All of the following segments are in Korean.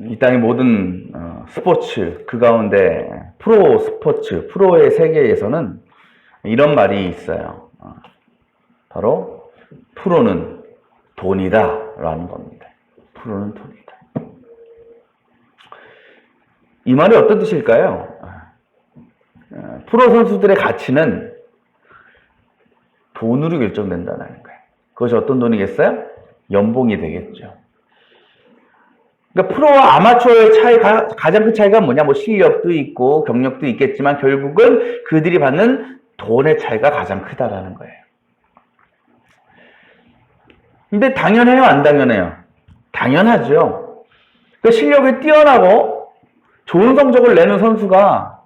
이 땅의 모든 어, 스포츠 그 가운데 프로 스포츠 프로의 세계에서는 이런 말이 있어요. 어, 바로 프로는 돈이다라는 겁니다. 프로는 돈이다. 이 말이 어떤 뜻일까요? 어, 프로 선수들의 가치는 돈으로 결정된다는 거예요. 그것이 어떤 돈이겠어요? 연봉이 되겠죠. 그러니까 프로와 아마추어의 차이가 가장 큰 차이가 뭐냐? 뭐 실력도 있고 경력도 있겠지만 결국은 그들이 받는 돈의 차이가 가장 크다라는 거예요. 근데 당연해요, 안 당연해요? 당연하죠. 그 실력이 뛰어나고 좋은 성적을 내는 선수가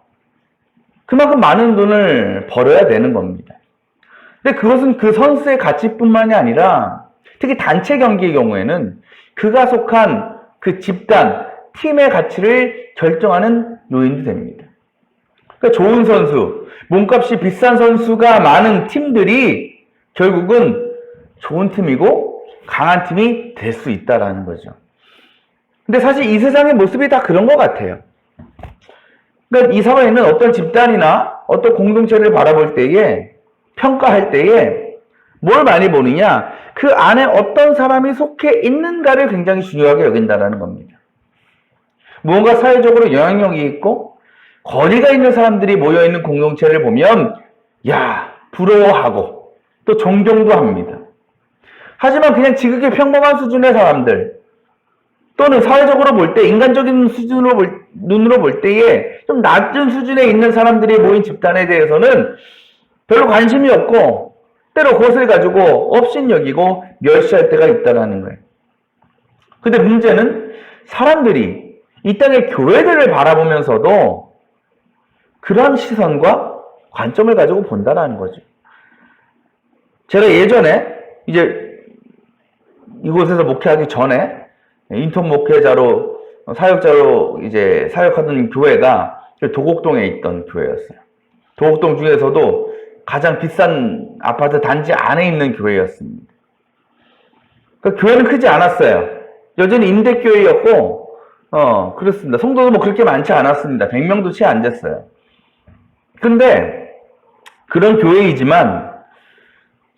그만큼 많은 돈을 벌어야 되는 겁니다. 근데 그것은 그 선수의 가치뿐만이 아니라 특히 단체 경기의 경우에는 그가 속한 그 집단, 팀의 가치를 결정하는 요인도 됩니다. 그러니까 좋은 선수, 몸값이 비싼 선수가 많은 팀들이 결국은 좋은 팀이고 강한 팀이 될 수 있다라는 거죠. 근데 사실 이 세상의 모습이 다 그런 것 같아요. 그러니까 이 사회에는 어떤 집단이나 어떤 공동체를 바라볼 때에 평가할 때에 뭘 많이 보느냐? 그 안에 어떤 사람이 속해 있는가를 굉장히 중요하게 여긴다는 겁니다. 무언가 사회적으로 영향력이 있고 거리가 있는 사람들이 모여 있는 공동체를 보면 야 부러워하고 또 존경도 합니다. 하지만 그냥 지극히 평범한 수준의 사람들 또는 사회적으로 볼 때 인간적인 수준으로 볼, 눈으로 볼 때에 좀 낮은 수준에 있는 사람들이 모인 집단에 대해서는 별로 관심이 없고 때로 그것을 가지고 업신여기고 멸시할 때가 있다라는 거예요. 근데 문제는 사람들이 이 땅의 교회들을 바라보면서도 그러한 시선과 관점을 가지고 본다라는 거죠. 제가 예전에 이제 이곳에서 목회하기 전에 인턴 목회자로 사역자로 이제 사역하던 교회가 도곡동에 있던 교회였어요. 도곡동 중에서도 가장 비싼 아파트 단지 안에 있는 교회였습니다. 그 교회는 크지 않았어요. 여전히 임대교회였고, 어, 그렇습니다. 성도도 뭐 그렇게 많지 않았습니다. 100명도 채 안 됐어요. 근데, 그런 교회이지만,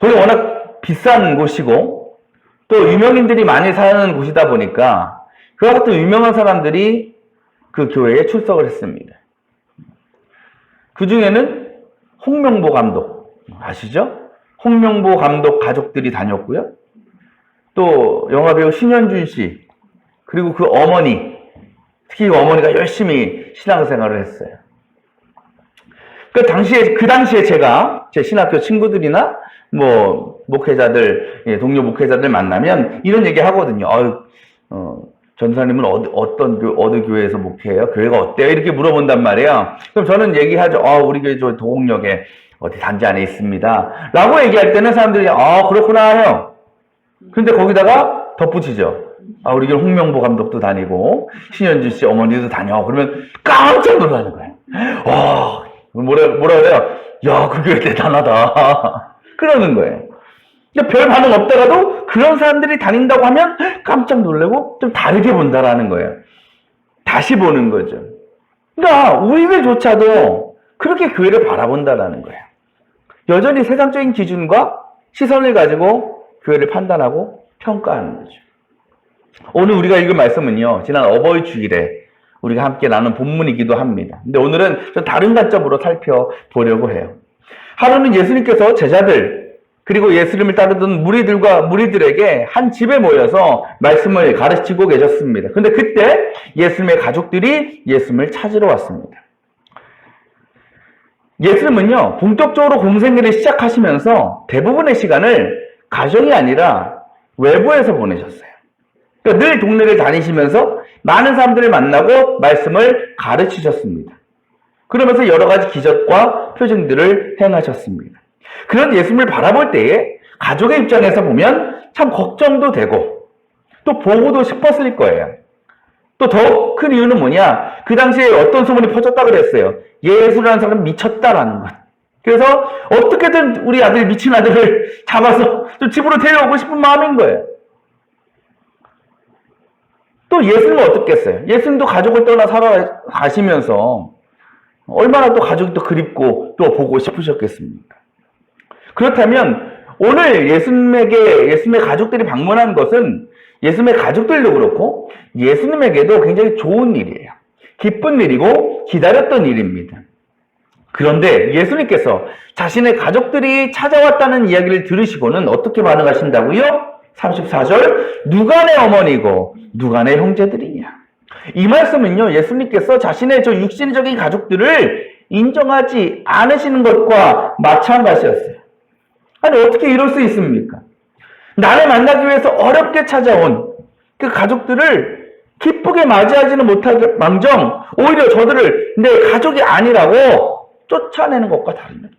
돈이 워낙 비싼 곳이고, 또 유명인들이 많이 사는 곳이다 보니까, 그와 같은 유명한 사람들이 그 교회에 출석을 했습니다. 그 중에는 홍명보 감독 아시죠? 홍명보 감독 가족들이 다녔고요. 또 영화배우 신현준 씨 그리고 그 어머니 특히 그 어머니가 열심히 신앙생활을 했어요. 그 당시에 그 당시에 제가 제 신학교 친구들이나 뭐 목회자들 예, 동료 목회자들 만나면 이런 얘기 하거든요. 어유, 어, 전사님은 어떤 교, 어느 교회에서 목회해요? 교회가 어때요? 이렇게 물어본단 말이에요. 그럼 저는 얘기하죠. 아, 우리 교회 저 도곡역에 어디 단지 안에 있습니다. 라고 얘기할 때는 사람들이, 아, 그렇구나 해요. 근데 거기다가 덧붙이죠. 아, 우리 교회 홍명보 감독도 다니고, 신현주 씨 어머니도 다녀. 그러면 깜짝 놀라는 거예요. 와, 뭐라, 뭐라 그래요? 야, 그 교회 대단하다. 그러는 거예요. 그러니까 별 반응 없다가도 그런 사람들이 다닌다고 하면 깜짝 놀래고 좀 다르게 본다라는 거예요. 다시 보는 거죠. 그러니까 우리들조차도 그렇게 교회를 바라본다라는 거예요. 여전히 세상적인 기준과 시선을 가지고 교회를 판단하고 평가하는 거죠. 오늘 우리가 읽은 말씀은요, 지난 어버이 주일에 우리가 함께 나눈 본문이기도 합니다. 근데 오늘은 좀 다른 관점으로 살펴보려고 해요. 하루는 예수님께서 제자들, 그리고 예수님을 따르던 무리들과 무리들에게 한 집에 모여서 말씀을 가르치고 계셨습니다. 근데 그때 예수님의 가족들이 예수님을 찾으러 왔습니다. 예수님은요, 본격적으로 공생애를 시작하시면서 대부분의 시간을 가정이 아니라 외부에서 보내셨어요. 그러니까 늘 동네를 다니시면서 많은 사람들을 만나고 말씀을 가르치셨습니다. 그러면서 여러 가지 기적과 표징들을 행하셨습니다. 그런 예수님을 바라볼 때에 가족의 입장에서 보면 참 걱정도 되고 또 보고도 싶었을 거예요. 또 더 큰 이유는 뭐냐? 그 당시에 어떤 소문이 퍼졌다 그랬어요. 예수라는 사람은 미쳤다라는 것. 그래서 어떻게든 우리 아들 미친 아들을 잡아서 좀 집으로 데려오고 싶은 마음인 거예요. 또 예수님은 어떻겠어요? 예수님도 가족을 떠나 살아가시면서 얼마나 또 가족이 또 그립고 또 보고 싶으셨겠습니까? 그렇다면 오늘 예수님에게 예수님의 가족들이 방문한 것은 예수님의 가족들도 그렇고 예수님에게도 굉장히 좋은 일이에요. 기쁜 일이고 기다렸던 일입니다. 그런데 예수님께서 자신의 가족들이 찾아왔다는 이야기를 들으시고는 어떻게 반응하신다고요? 34절 누가 내 어머니고 누가 내 형제들이냐 이 말씀은요 예수님께서 자신의 저 육신적인 가족들을 인정하지 않으시는 것과 마찬가지였어요 아니 어떻게 이럴 수 있습니까? 나를 만나기 위해서 어렵게 찾아온 그 가족들을 기쁘게 맞이하지는 못할 망정 오히려 저들을 내 가족이 아니라고 쫓아내는 것과 다릅니다.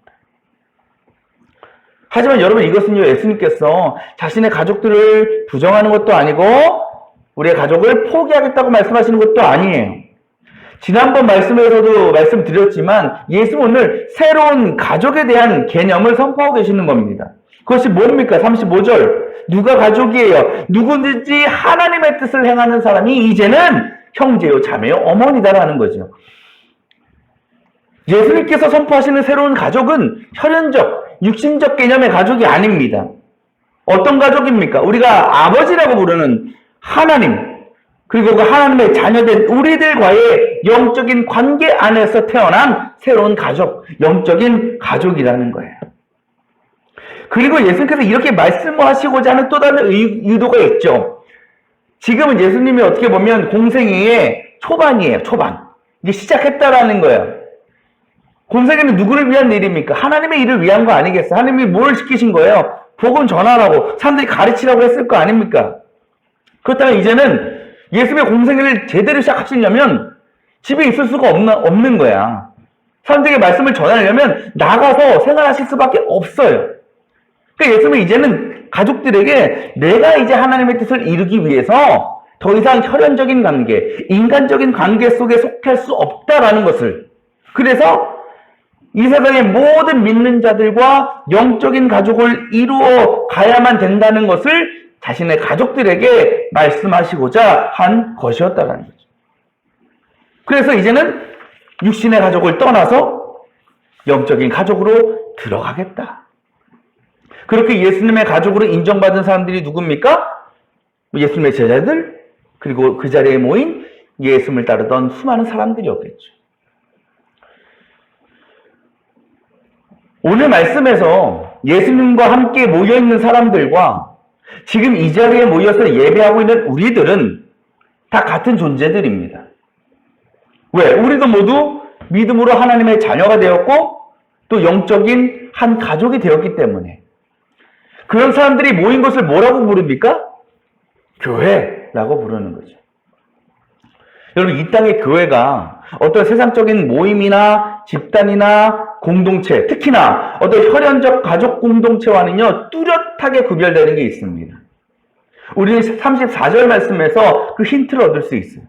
하지만 여러분 이것은요 예수님께서 자신의 가족들을 부정하는 것도 아니고 우리의 가족을 포기하겠다고 말씀하시는 것도 아니에요. 지난번 말씀에서도 말씀드렸지만 예수는 오늘 새로운 가족에 대한 개념을 선포하고 계시는 겁니다. 그것이 뭡니까? 35절. 누가 가족이에요? 누구든지 하나님의 뜻을 행하는 사람이 이제는 형제요, 자매요, 어머니다라는 거죠. 예수님께서 선포하시는 새로운 가족은 혈연적, 육신적 개념의 가족이 아닙니다. 어떤 가족입니까? 우리가 아버지라고 부르는 하나님, 그리고 그 하나님의 자녀된 우리들과의 영적인 관계 안에서 태어난 새로운 가족, 영적인 가족이라는 거예요. 그리고 예수님께서 이렇게 말씀하시고자 하는 또 다른 의도가 있죠. 지금은 예수님이 어떻게 보면 공생애의 초반이에요, 초반. 이제 시작했다라는 거예요. 공생애는 누구를 위한 일입니까? 하나님의 일을 위한 거 아니겠어요? 하나님이 뭘 시키신 거예요? 복음 전하라고, 사람들이 가르치라고 했을 거 아닙니까? 그렇다면 이제는 예수님의 공생애를 제대로 시작하시려면 집에 있을 수가 없는, 없는 거야. 사람들에게 말씀을 전하려면 나가서 생활하실 수밖에 없어요. 그러니까 예수님은 이제는 가족들에게 내가 이제 하나님의 뜻을 이루기 위해서 더 이상 혈연적인 관계, 인간적인 관계 속에 속할 수 없다라는 것을 그래서 이 세상의 모든 믿는 자들과 영적인 가족을 이루어 가야만 된다는 것을 자신의 가족들에게 말씀하시고자 한 것이었다는 거죠. 그래서 이제는 육신의 가족을 떠나서 영적인 가족으로 들어가겠다. 그렇게 예수님의 가족으로 인정받은 사람들이 누굽니까? 예수님의 제자들, 그리고 그 자리에 모인 예수님을 따르던 수많은 사람들이었겠죠. 오늘 말씀에서 예수님과 함께 모여있는 사람들과 지금 이 자리에 모여서 예배하고 있는 우리들은 다 같은 존재들입니다. 왜? 우리도 모두 믿음으로 하나님의 자녀가 되었고 또 영적인 한 가족이 되었기 때문에 그런 사람들이 모인 것을 뭐라고 부릅니까? 교회라고 부르는 거죠. 여러분, 이 땅의 교회가 어떤 세상적인 모임이나 집단이나 공동체, 특히나 어떤 혈연적 가족 공동체와는요, 뚜렷하게 구별되는 게 있습니다. 우리는 34절 말씀에서 그 힌트를 얻을 수 있어요.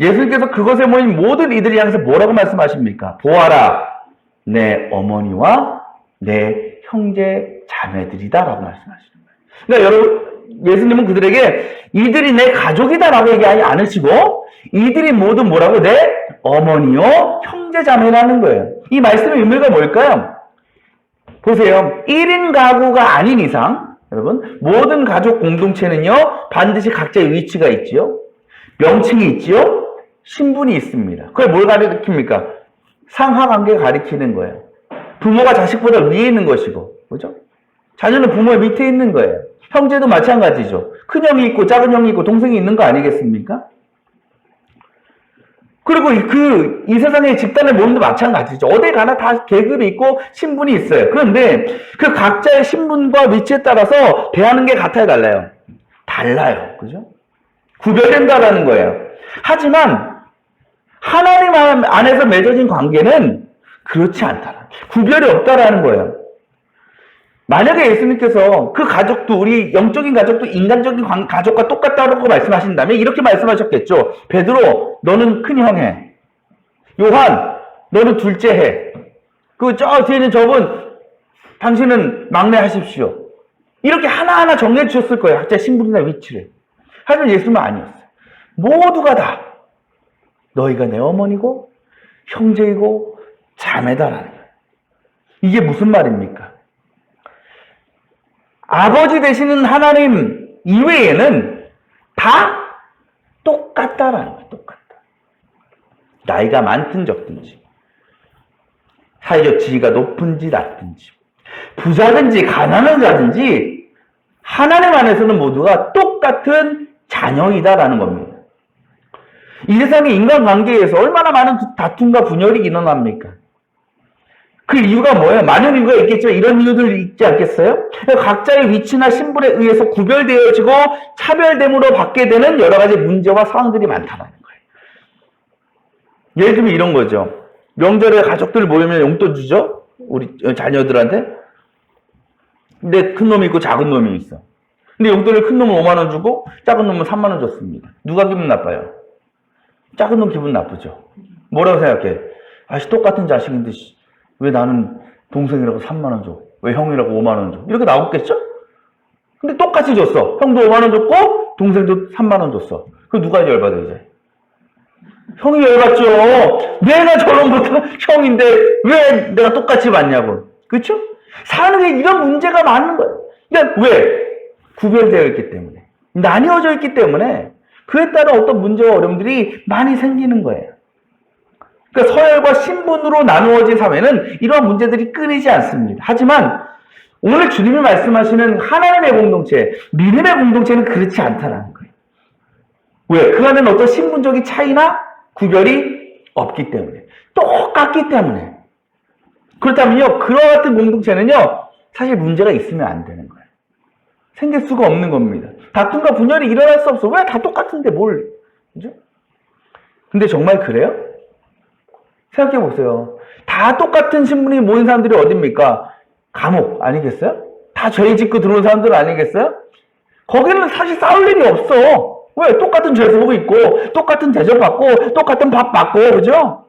예수님께서 그것에 모인 모든 이들을 향해서 뭐라고 말씀하십니까? 보아라, 내 어머니와 내 형제 자매들이다라고 말씀하시는 거예요. 그러니까 여러분, 예수님은 그들에게 이들이 내 가족이다라고 얘기하지 않으시고 이들이 모두 뭐라고 내 어머니요 형제 자매라는 거예요. 이 말씀의 의미가 뭘까요? 보세요. 1인 가구가 아닌 이상 여러분 모든 가족 공동체는요 반드시 각자의 위치가 있지요. 명칭이 있지요. 신분이 있습니다. 그걸 뭘 가리킵니까? 상하관계 가리키는 거예요. 부모가 자식보다 위에 있는 것이고 그죠? 자녀는 부모의 밑에 있는 거예요. 형제도 마찬가지죠. 큰 형이 있고 작은 형이 있고 동생이 있는 거 아니겠습니까? 그리고 그, 이 세상의 집단의 모임도 마찬가지죠. 어디 가나 다 계급이 있고 신분이 있어요. 그런데 그 각자의 신분과 위치에 따라서 대하는 게 같아요, 달라요? 달라요. 그죠? 구별된다라는 거예요. 하지만 하나님 안에서 맺어진 관계는 그렇지 않다. 구별이 없다라는 거예요. 만약에 예수님께서 그 가족도 우리 영적인 가족도 인간적인 가족과 똑같다고 말씀하신다면 이렇게 말씀하셨겠죠. 베드로 너는 큰 형해. 요한 너는 둘째 해. 그 저 뒤에는 저분 당신은 막내 하십시오. 이렇게 하나하나 정리해 주셨을 거예요. 각자 신분이나 위치를. 하지만 예수님은 아니었어요. 모두가 다 너희가 내 어머니고 형제이고 자매다라는 거예요. 이게 무슨 말입니까? 아버지 되시는 하나님 이외에는 다 똑같다라는 거예요. 똑같다. 나이가 많든 적든지, 사회적 지위가 높은지 낮든지, 부자든지 가난한 자든지, 하나님 안에서는 모두가 똑같은 자녀이다라는 겁니다. 이 세상의 인간관계에서 얼마나 많은 다툼과 분열이 일어납니까? 그 이유가 뭐예요? 많은 이유가 있겠지만 이런 이유들 있지 않겠어요? 각자의 위치나 신분에 의해서 구별되어지고 차별됨으로 받게 되는 여러 가지 문제와 상황들이 많다는 거예요. 예를 들면 이런 거죠. 명절에 가족들 모이면 용돈 주죠? 우리 자녀들한테? 근데 큰 놈이 있고 작은 놈이 있어. 근데 용돈을 큰 놈은 5만원 주고 작은 놈은 3만원 줬습니다. 누가 기분 나빠요? 작은 놈 기분 나쁘죠? 뭐라고 생각해? 아씨, 똑같은 자식인데, 씨, 왜 나는 동생이라고 3만원 줘? 왜 형이라고 5만원 줘? 이렇게 나오겠죠? 근데 똑같이 줬어. 형도 5만원 줬고, 동생도 3만원 줬어. 그 누가 열받아, 이제? 형이 열받죠. 내가 저런 못한 형인데, 왜 내가 똑같이 받냐고. 그쵸? 사는 게 이런 문제가 많은 거예요. 그러니까 왜? 구별되어 있기 때문에. 나뉘어져 있기 때문에, 그에 따른 어떤 문제와 어려움들이 많이 생기는 거예요. 그러니까 서열과 신분으로 나누어진 사회는 이러한 문제들이 끊이지 않습니다. 하지만 오늘 주님이 말씀하시는 하나님의 공동체, 믿음의 공동체는 그렇지 않다는 거예요. 왜? 그 안에는 어떤 신분적인 차이나 구별이 없기 때문에. 똑같기 때문에. 그렇다면요, 그와 같은 공동체는요, 사실 문제가 있으면 안 되는 거예요. 생길 수가 없는 겁니다. 다툼과 분열이 일어날 수 없어. 왜 다 똑같은데 뭘? 그죠? 근데 정말 그래요? 생각해 보세요. 다 똑같은 신분이 모인 사람들이 어딥니까? 감옥 아니겠어요? 다 죄 짓고 들어온 사람들 아니겠어요? 거기는 사실 싸울 일이 없어. 왜? 똑같은 죄 쓰고 있고, 똑같은 대접받고, 똑같은 밥 받고, 그죠?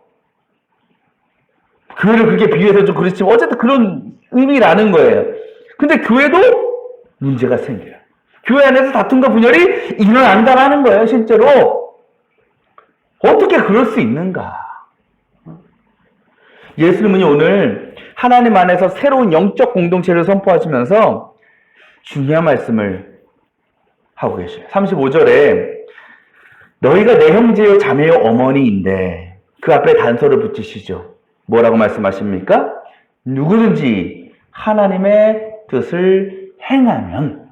교회를 그렇게 비유해서 좀 그렇지만, 어쨌든 그런 의미라는 거예요. 근데 교회도 문제가 생겨요. 교회 안에서 다툼과 분열이 일어난다라는 거예요, 실제로. 어떻게 그럴 수 있는가? 예수님은 오늘 하나님 안에서 새로운 영적 공동체를 선포하시면서 중요한 말씀을 하고 계셔요. 35절에 너희가 내 형제요 자매요 어머니인데 그 앞에 단서를 붙이시죠. 뭐라고 말씀하십니까? 누구든지 하나님의 뜻을 행하면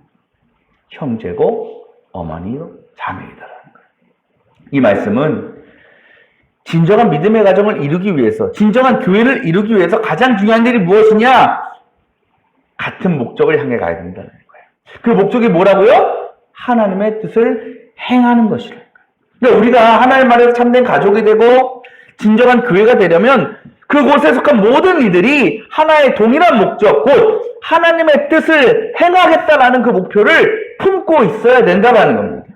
형제고 어머니요 자매이다라는 거예요. 이 말씀은 진정한 믿음의 가정을 이루기 위해서, 진정한 교회를 이루기 위해서 가장 중요한 일이 무엇이냐? 같은 목적을 향해 가야 된다는 거예요. 그 목적이 뭐라고요? 하나님의 뜻을 행하는 거예요. 그러니까 우리가 하나님 안에서 참된 가족이 되고 진정한 교회가 되려면 그곳에 속한 모든 이들이 하나의 동일한 목적, 곧 하나님의 뜻을 행하겠다라는 그 목표를 품고 있어야 된다는 겁니다.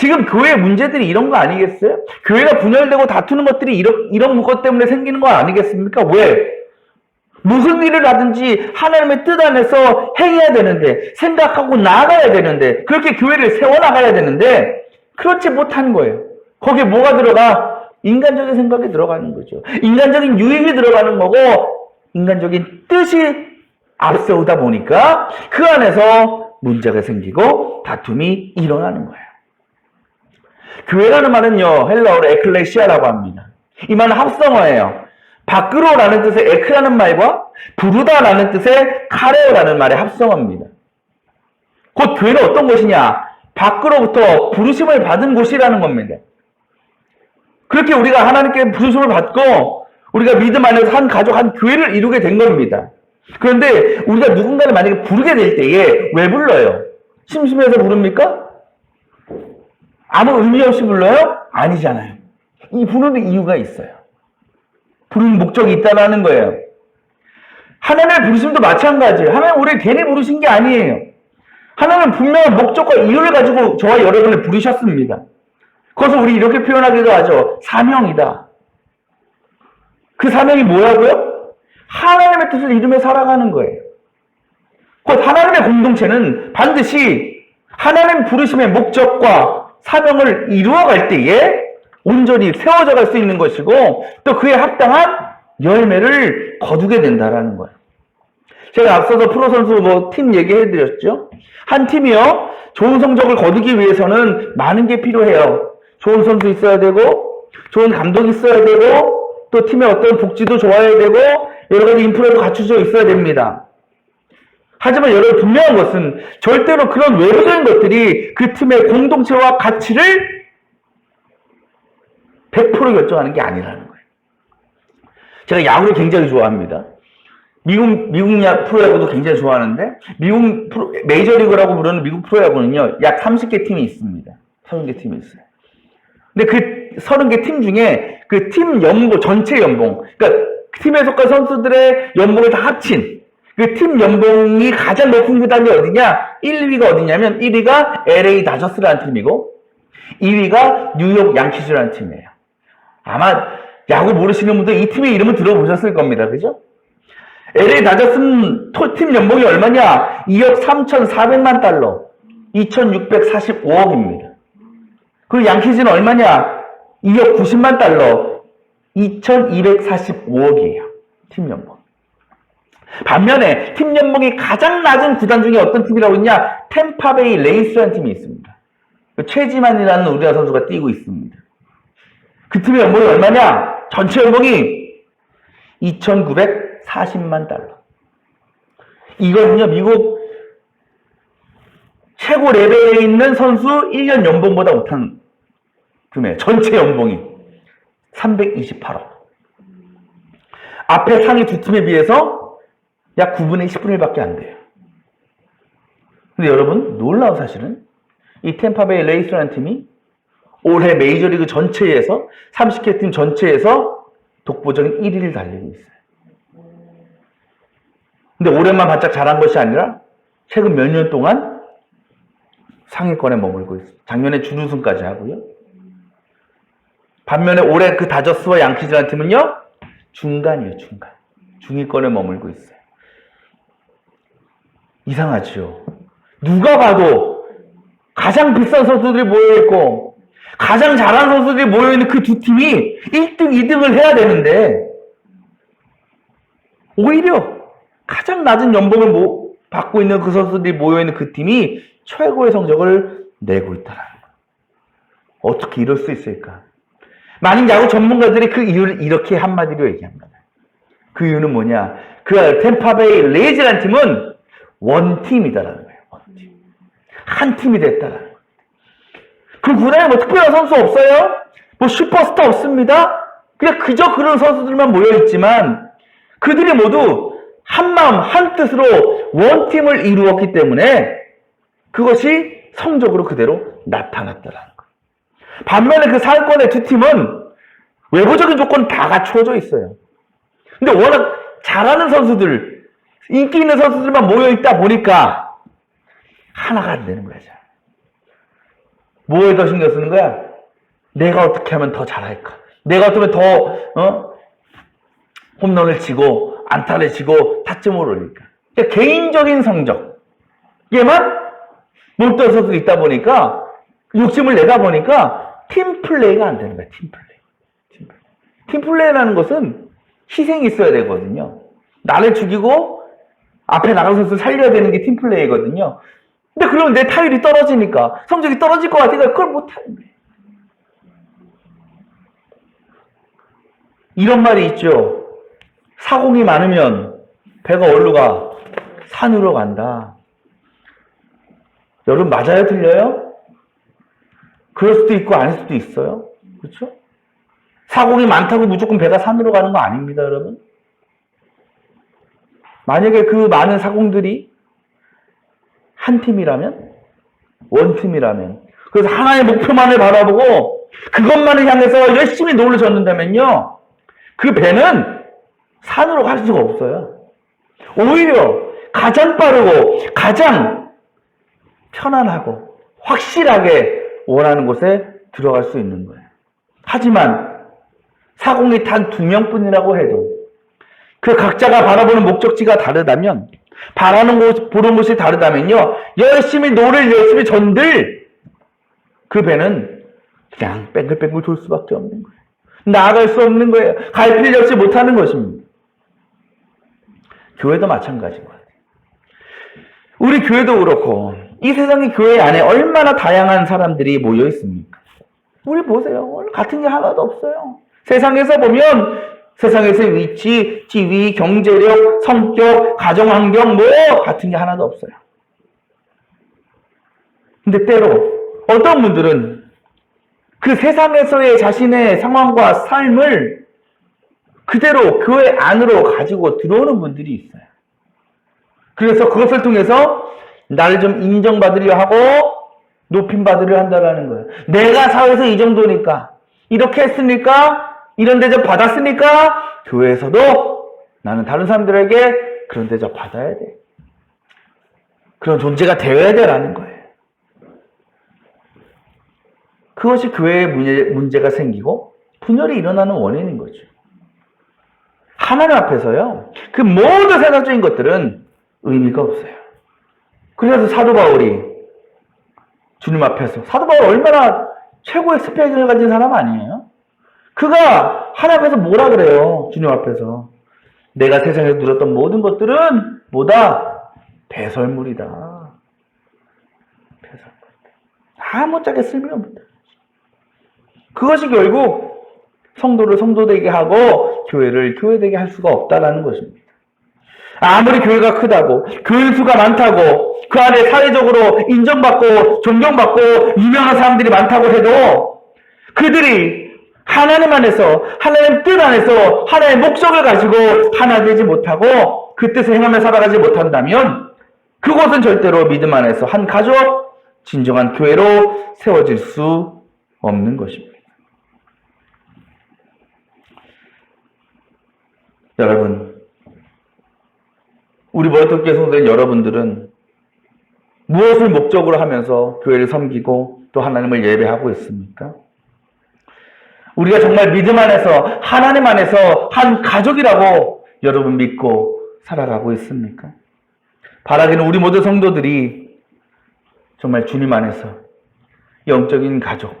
지금 교회 문제들이 이런 거 아니겠어요? 교회가 분열되고 다투는 것들이 이런, 이런 것 때문에 생기는 거 아니겠습니까? 왜? 무슨 일을 하든지 하나님의 뜻 안에서 행해야 되는데, 생각하고 나아가야 되는데, 그렇게 교회를 세워나가야 되는데, 그렇지 못한 거예요. 거기에 뭐가 들어가? 인간적인 생각이 들어가는 거죠. 인간적인 유익이 들어가는 거고, 인간적인 뜻이 앞세우다 보니까 그 안에서 문제가 생기고 다툼이 일어나는 거예요. 교회라는 말은요, 헬라어로 에클레시아라고 합니다. 이 말은 합성어예요. 밖으로라는 뜻의 에크라는 말과 부르다라는 뜻의 카레오라는 말의 합성어입니다. 곧 교회는 어떤 곳이냐? 밖으로부터 부르심을 받은 곳이라는 겁니다. 그렇게 우리가 하나님께 부르심을 받고 우리가 믿음 안에서 한 가족, 한 교회를 이루게 된 겁니다. 그런데 우리가 누군가를 만약에 부르게 될 때에 왜 불러요? 심심해서 부릅니까? 아무 의미 없이 불러요? 아니잖아요. 이 부르는 이유가 있어요. 부르는 목적이 있다는 거예요. 하나님의 부르심도 마찬가지예요. 하나님 우리를 괜히 부르신 게 아니에요. 하나님은 분명한 목적과 이유를 가지고 저와 여러분을 부르셨습니다. 그것을 우리 이렇게 표현하기도 하죠. 사명이다. 그 사명이 뭐라고요? 하나님의 뜻을 이루며 살아가는 거예요. 곧 하나님의 공동체는 반드시 하나님 부르심의 목적과 사명을 이루어갈 때에 온전히 세워져 갈 수 있는 것이고 또 그에 합당한 열매를 거두게 된다라는 거예요. 제가 앞서서 프로 선수 뭐 팀 얘기해 드렸죠. 한 팀이요. 좋은 성적을 거두기 위해서는 많은 게 필요해요. 좋은 선수 있어야 되고 좋은 감독 있어야 되고 또 팀의 어떤 복지도 좋아야 되고 여러 가지 인프라도 갖추져 있어야 됩니다. 하지만 여러분 분명한 것은 절대로 그런 외부적인 것들이 그 팀의 공동체와 가치를 100% 결정하는 게 아니라는 거예요. 제가 야구를 굉장히 좋아합니다. 미국, 미국 야, 프로야구도 굉장히 좋아하는데, 미국 프로, 메이저리그라고 부르는 미국 프로야구는요, 약 30개 팀이 있습니다. 30개 팀이 있어요. 근데 그 30개 팀 중에 그 팀 연봉, 전체 연봉, 그러니까 팀에 속한 선수들의 연봉을 다 합친 그 팀 연봉이 가장 높은 구단이 어디냐? 1, 2위가 어디냐면 1위가 LA 다저스라는 팀이고 2위가 뉴욕 양키즈라는 팀이에요. 아마 야구 모르시는 분들 이 팀의 이름은 들어보셨을 겁니다. 그죠? LA 다저스 팀 연봉이 얼마냐? 2억 3,400만 달러. 2,645억입니다. 그리고 양키즈는 얼마냐? 2억 90만 달러. 2,245억이에요. 팀 연봉. 반면에 팀 연봉이 가장 낮은 구단 중에 어떤 팀이라고 있냐? 템파베이 레이스라는 팀이 있습니다. 그 최지만이라는 우리나라 선수가 뛰고 있습니다. 그 팀의 연봉이 얼마냐? 전체 연봉이 2,940만 달러. 이거는요, 미국 최고 레벨에 있는 선수 1년 연봉보다 못한 금액, 전체 연봉이 328억. 앞에 상위 두 팀에 비해서 약 9분의 10분의 1밖에 안 돼요. 근데 여러분, 놀라운 사실은 이 템파베이 레이스라는 팀이 올해 메이저리그 전체에서 30개 팀 전체에서 독보적인 1위를 달리고 있어요. 근데 올해만 바짝 잘한 것이 아니라 최근 몇 년 동안 상위권에 머물고 있어요. 작년에 준우승까지 하고요. 반면에 올해 그 다저스와 양키즈라는 팀은요, 중간이에요, 중간. 중위권에 머물고 있어요. 이상하죠. 누가 봐도 가장 비싼 선수들이 모여있고, 가장 잘하는 선수들이 모여있는 그 두 팀이 1등, 2등을 해야 되는데, 오히려 가장 낮은 연봉을 모- 받고 있는 그 선수들이 모여있는 그 팀이 최고의 성적을 내고 있다라는 거예요. 어떻게 이럴 수 있을까? 많은 야구 전문가들이 그 이유를 이렇게 한마디로 얘기합니다. 그 이유는 뭐냐? 그 템파베이 레이즈라는 팀은 원팀이다라는 거예요. 원팀. 한 팀이 됐다라는 거예요. 그 구단에 뭐 특별한 선수 없어요? 뭐 슈퍼스타 없습니다? 그냥 그저 그런 선수들만 모여있지만 그들이 모두 한 마음, 한 뜻으로 원팀을 이루었기 때문에 그것이 성적으로 그대로 나타났다라는 거예요. 반면에 그 상권의 두 팀은 외부적인 조건 다 갖추어져 있어요. 근데 워낙 잘하는 선수들, 인기 있는 선수들만 모여있다 보니까 하나가 안 되는 거야. 잘. 뭐에 더 신경 쓰는 거야? 내가 어떻게 하면 더 잘할까? 내가 어떻게 하면 더, 어? 홈런을 치고, 안타를 치고, 타점을 올릴까? 그러니까 개인적인 성적에만 몰두한 선수가 있다 보니까, 욕심을 내다 보니까, 팀 플레이가 안 되는 거야. 팀 플레이. 팀 플레이라는 것은 희생이 있어야 되거든요. 나를 죽이고, 앞에 나가는 선수를 살려야 되는 게 팀 플레이거든요. 근데 그러면 내 타율이 떨어지니까 성적이 떨어질 것 같으니까 그걸 못하는 거예요. 이런 말이 있죠. 사공이 많으면 배가 어디로 가? 산으로 간다. 여러분 맞아요? 틀려요? 그럴 수도 있고 아닐 수도 있어요. 그렇죠? 사공이 많다고 무조건 배가 산으로 가는 거 아닙니다, 여러분. 만약에 그 많은 사공들이 한 팀이라면, 원팀이라면, 그래서 하나의 목표만을 바라보고 그것만을 향해서 열심히 노를 젓는다면요, 그 배는 산으로 갈 수가 없어요. 오히려 가장 빠르고 가장 편안하고 확실하게 원하는 곳에 들어갈 수 있는 거예요. 하지만 사공이 단 두 명뿐이라고 해도 그 각자가 바라보는 목적지가 다르다면 바라는 곳, 보는 곳이 다르다면요. 열심히 노를 열심히 전들 그 배는 그냥 뺑글뺑글 돌 수밖에 없는 거예요. 나아갈 수 없는 거예요. 갈 필요 없이 못하는 것입니다. 교회도 마찬가지인 거예요. 우리 교회도 그렇고 이 세상의 교회 안에 얼마나 다양한 사람들이 모여 있습니까? 우리 보세요. 같은 게 하나도 없어요. 세상에서 보면 세상에서의 위치, 지위, 경제력, 성격, 가정 환경 뭐 같은 게 하나도 없어요. 근데 때로 어떤 분들은 그 세상에서의 자신의 상황과 삶을 그대로 교회 안으로 가지고 들어오는 분들이 있어요. 그래서 그것을 통해서 나를 좀 인정받으려 하고 높임 받으려 한다라는 거예요. 내가 사회에서 이 정도니까 이렇게 했으니까 이런 대접 받았으니까 교회에서도 나는 다른 사람들에게 그런 대접 받아야 돼. 그런 존재가 되어야 돼라는 거예요. 그것이 교회에 문제, 문제 가 생기고 분열이 일어나는 원인인 거죠. 하나님 앞에서요, 그 모든 세상적인 것들은 의미가 없어요. 그래서 사도 바울이 주님 앞에서, 사도 바울 얼마나 최고의 스펙을 가진 사람 아니에요? 그가 하나님 앞에서 뭐라 그래요? 주님 앞에서. 내가 세상에서 누렸던 모든 것들은 뭐다? 배설물이다. 배설물. 아무짝에 쓸모없다. 그것이 결국 성도를 성도되게 하고 교회를 교회되게 할 수가 없다라는 것입니다. 아무리 교회가 크다고 교인 수가 많다고 그 안에 사회적으로 인정받고 존경받고 유명한 사람들이 많다고 해도 그들이 하나님 안에서 하나님 뜻 안에서 하나의 목적을 가지고 하나 되지 못하고 그 뜻을 행하며 살아가지 못한다면 그곳은 절대로 믿음 안에서 한 가족 진정한 교회로 세워질 수 없는 것입니다. 여러분, 우리 머리토끼 성도인 여러분들은 무엇을 목적으로 하면서 교회를 섬기고 또 하나님을 예배하고 있습니까? 우리가 정말 믿음 안에서 하나님 안에서 한 가족이라고 여러분 믿고 살아가고 있습니까? 바라기는 우리 모든 성도들이 정말 주님 안에서 영적인 가족,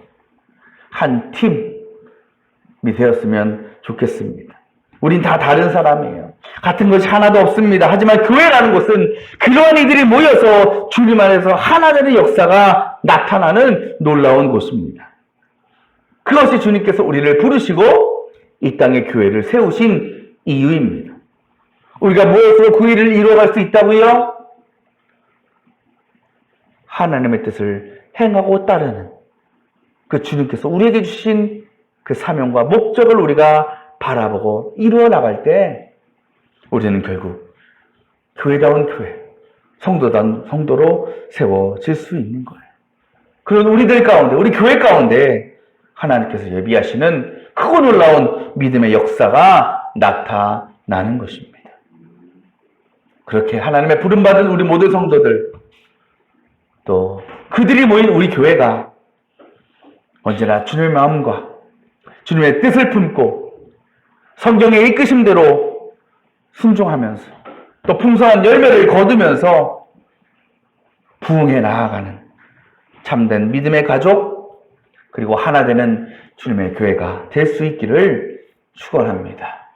한 팀이 되었으면 좋겠습니다. 우린 다 다른 사람이에요. 같은 것이 하나도 없습니다. 하지만 교회라는 곳은 그러한 이들이 모여서 주님 안에서 하나 되는 역사가 나타나는 놀라운 곳입니다. 그것이 주님께서 우리를 부르시고 이 땅에 교회를 세우신 이유입니다. 우리가 무엇으로 그 일을 이루어갈 수 있다고요? 하나님의 뜻을 행하고 따르는 그 주님께서 우리에게 주신 그 사명과 목적을 우리가 바라보고 이루어 나갈 때 우리는 결국 교회다운 교회, 성도다운 성도로 세워질 수 있는 거예요. 그런 우리들 가운데, 우리 교회 가운데 하나님께서 예비하시는 크고 놀라운 믿음의 역사가 나타나는 것입니다. 그렇게 하나님의 부름받은 우리 모든 성도들, 또 그들이 모인 우리 교회가 언제나 주님의 마음과 주님의 뜻을 품고 성경의 이끄심대로 순종하면서 또 풍성한 열매를 거두면서 부흥해 나아가는 참된 믿음의 가족 그리고 하나 되는 주님의 교회가 될 수 있기를 축원합니다.